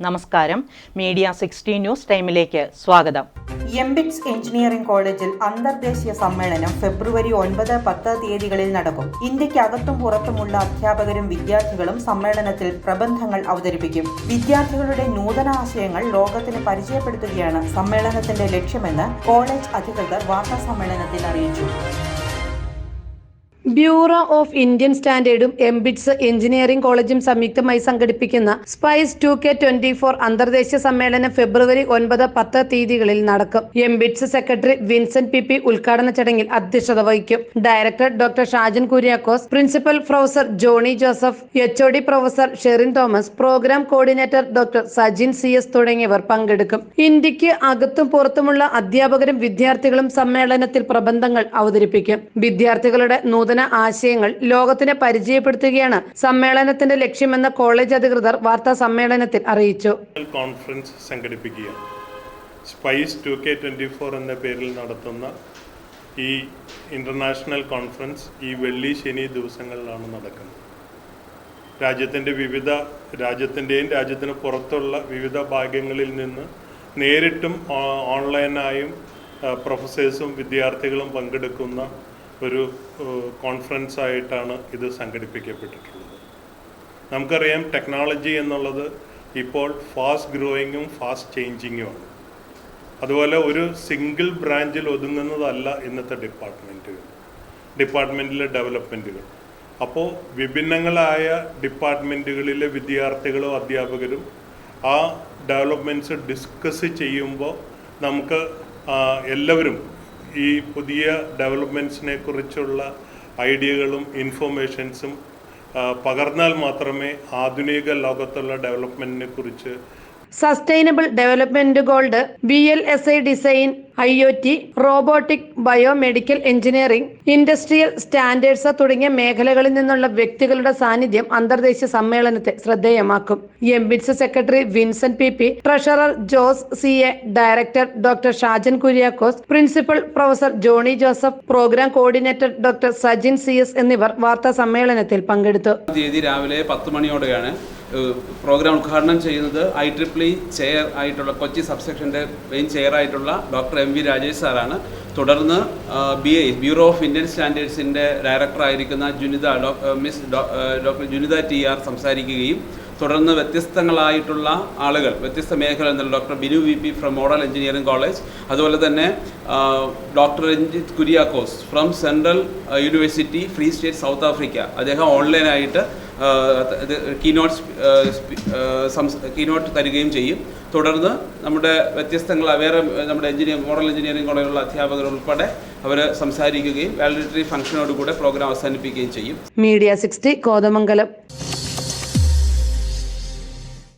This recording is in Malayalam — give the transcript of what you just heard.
നമസ്കാരം. മീഡിയ സിക്സ്റ്റി ന്യൂസ് ടൈമിലേക്ക് സ്വാഗതം. എംബിറ്റ്സ് എഞ്ചിനീയറിംഗ് കോളേജിൽ അന്തർദേശീയ സമ്മേളനം ഫെബ്രുവരി ഒൻപത് പത്ത് തീയതികളിൽ നടക്കും. ഇന്ത്യക്കകത്തും പുറത്തുമുള്ള അധ്യാപകരും വിദ്യാർത്ഥികളും സമ്മേളനത്തിൽ പ്രബന്ധങ്ങൾ അവതരിപ്പിക്കും. വിദ്യാർത്ഥികളുടെ നൂതന ആശയങ്ങൾ ലോകത്തിന് പരിചയപ്പെടുത്തുകയാണ് സമ്മേളനത്തിന്റെ ലക്ഷ്യമെന്ന് കോളേജ് അധികൃതർ വാർത്താ സമ്മേളനത്തിൽ അറിയിച്ചു. ബ്യൂറോ ഓഫ് ഇന്ത്യൻ സ്റ്റാൻഡേർഡും എംബിറ്റ്സ് എഞ്ചിനീയറിംഗ് കോളേജും സംയുക്തമായി സംഘടിപ്പിക്കുന്ന spice two K twenty four അന്തർദേശീയ സമ്മേളനം ഫെബ്രുവരി ഒൻപത് പത്ത് തീയതികളിൽ നടക്കും. MBITS secretary Vincent P P ഉദ്ഘാടന ചടങ്ങിൽ അധ്യക്ഷത വഹിക്കും. Director doctor Shajan Kuriakose principal professor Johny Joseph H O D professor Sherin Thomas program coordinator doctor Sajin C S തുടങ്ങിയവർ പങ്കെടുക്കും. ഇന്ത്യയ്ക്ക് അകത്തും പുറത്തുമുള്ള അധ്യാപകരും വിദ്യാർത്ഥികളും സമ്മേളനത്തിൽ പ്രബന്ധങ്ങൾ അവതരിപ്പിക്കും. വിദ്യാർത്ഥികളുടെ നൂതന ആശയങ്ങൾ ലോകത്തിന് പരിചയപ്പെടുത്തുകയാണ് സമ്മേളനത്തിന്റെ ലക്ഷ്യമെന്ന് കോളേജ് അധികൃതർ വാർത്താ സമ്മേളനത്തിൽ അറിയിച്ചു. കോൺഫറൻസ് സംഘടിപ്പിക്കുക spice two K twenty four എന്ന പേരിൽ നടത്തുന്ന ഈ ഇന്റർനാഷണൽ കോൺഫറൻസ് ഈ വെള്ളി ശനി ദിവസങ്ങളിലാണ് നടക്കുന്നത്. രാജ്യത്തിന്റെ വിവിധ രാജ്യത്തിന്റെയും രാജ്യത്തിന് പുറത്തുള്ള വിവിധ ഭാഗങ്ങളിൽ നിന്ന് നേരിട്ടും ഓൺലൈനായും പ്രൊഫസേഴ്സും വിദ്യാർത്ഥികളും പങ്കെടുക്കുന്ന ഒരു കോൺഫറൻസ് ആയിട്ടാണ് ഇത് സംഘടിപ്പിക്കപ്പെട്ടിട്ടുള്ളത്. നമുക്കറിയാം ടെക്നോളജി എന്നുള്ളത് ഇപ്പോൾ ഫാസ്റ്റ് ഗ്രോയിങ്ങും ഫാസ്റ്റ് ചേഞ്ചിങ്ങുമാണ് അതുപോലെ ഒരു സിംഗിൾ ബ്രാഞ്ചിൽ ഒതുങ്ങുന്നതല്ല ഇന്നത്തെ ഡിപ്പാർട്ട്മെന്റുകൾ ഡിപ്പാർട്ട്മെന്റിലെ ഡെവലപ്മെന്റുകൾ അപ്പോൾ വിഭിന്നങ്ങളായ ഡിപ്പാർട്ട്മെന്റുകളിലെ വിദ്യാർത്ഥികളും അധ്യാപകരും ആ ഡെവലപ്മെന്റ്സ് ഡിസ്കസ് ചെയ്യുമ്പോൾ നമുക്ക് എല്ലാവരും ഈ പുതിയ ഡെവലപ്മെന്റ്സിനെ കുറിച്ചുള്ള ഐഡിയകളും ഇൻഫോർമേഷൻസും പകർന്നാൽ മാത്രമേ ആധുനിക ലോകത്തുള്ള ഡെവലപ്മെന്റിനെ കുറിച്ച് sustainable development goals B L S I design I O T robotic biomedical engineering industrial standards തുടങ്ങിയ മേഖലകളിൽ നിന്നുള്ള വ്യക്തികളുടെ സാന്നിധ്യം അന്തർദേശീയ സമ്മേളനത്തെ ശ്രദ്ധേയമാക്കും. MBITS secretary Vincent P P treasurer Jose C A director doctor Shajan Kuriakose principal professor Johny Joseph program coordinator doctor Sajin C S എന്നിവർ വാർത്താ സമ്മേളനത്തിൽ പങ്കെടുത്തു. രാവിലെ പത്ത് മണിയോടെയാണ് പ്രോഗ്രാം ഉദ്ഘാടനം ചെയ്യുന്നത് ഐ ട്രിപ്പിൾ ചെയർ ആയിട്ടുള്ള കൊച്ചി സബ്സെക്ഷന്റെ മെയിൻ ചെയർ ആയിട്ടുള്ള ഡോക്ടർ എം വി രാജേഷ് സാറാണ്. തുടർന്ന് B I bureau of Indian സ്റ്റാൻഡേർഡ്സിന്റെ ഡയറക്ടറായിരിക്കുന്ന Junitha miss doctor Junitha T R സംസാരിക്കുകയും തുടർന്ന് വ്യത്യസ്തങ്ങളായിട്ടുള്ള ആളുകൾ വ്യത്യസ്ത മേഖല എന്നുള്ള doctor Binu V P from model engineering college അതുപോലെ തന്നെ doctor Ranjith Kuriakose from central university free state South Africa അദ്ദേഹം ഓൺലൈനായിട്ട് കീനോട്ട് കീനോട്ട് തരികയും ചെയ്യും. തുടർന്ന് നമ്മുടെ വ്യത്യസ്തങ്ങളായ വേറെ നമ്മുടെ എഞ്ചിനീയർ മോഡൽ എഞ്ചിനീയറിംഗ് കോളേജിലുള്ള അധ്യാപകർ ഉൾപ്പെടെ അവർ സംസാരിക്കുകയും വാലിഡേറ്ററി ഫംഗ്ഷനോടുകൂടെ പ്രോഗ്രാം അവസാനിപ്പിക്കുകയും ചെയ്യും. Media sixty Kothamangalam